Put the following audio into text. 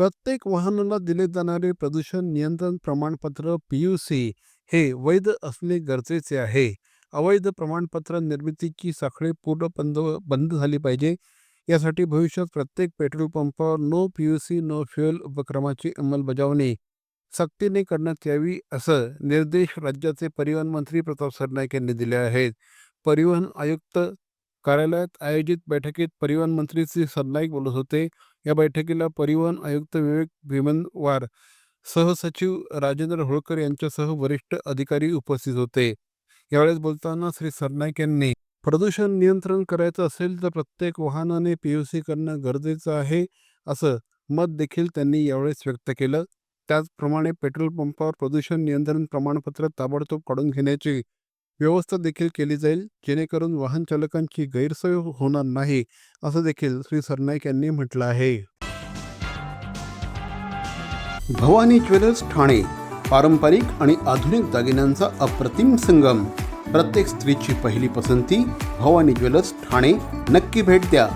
प्रत्येक वाहनाला दिले जाणारे प्रदूषण नियंत्रण प्रमाणपत्र पी यू सी हे वैध असणे गरजेचे आहे. अवैध प्रमाणपत्र निर्मितीची साखळी पूर्ण बंद बंद झाली पाहिजे. यासाठी भविष्यात प्रत्येक पेट्रोल पंपावर no P U C no fuel उपक्रमाची अंमलबजावणी सक्तीने करण्यात यावी असं निर्देश राज्याचे परिवहन मंत्री प्रताप सरनाईक यांनी दिले आहेत. परिवहन आयुक्त कार्यालयात आयोजित बैठकीत परिवहन मंत्री श्री सरनाईक बोलत होते. या बैठकीला परिवहन आयुक्त विवेक भीमनवार सहसचिव राजेंद्र होळकर यांच्यासह वरिष्ठ अधिकारी उपस्थित होते. यावेळेस बोलताना श्री सरनाईक यांनी प्रदूषण नियंत्रण करायचं असेल तर प्रत्येक वाहनाने पी यू सी करणं गरजेचं आहे असं मत देखील त्यांनी यावेळेस व्यक्त केलं. त्याचप्रमाणे पेट्रोल पंपावर प्रदूषण नियंत्रण प्रमाणपत्र ताबडतोब काढून घेण्याची व्यवस्था देखील केली जाईल जेणेकरून वाहन चालकांची गैरसोय हो-, होणार नाही असं देखील श्री सरनाईक यांनी म्हटलं आहे. भवानी ज्वेलर्स ठाणे पारंपरिक आणि आधुनिक दागिन्यांचा अप्रतिम संगम. प्रत्येक स्त्रीची पहिली पसंती भवानी ज्वेलर्स ठाणे. नक्की भेट द्या.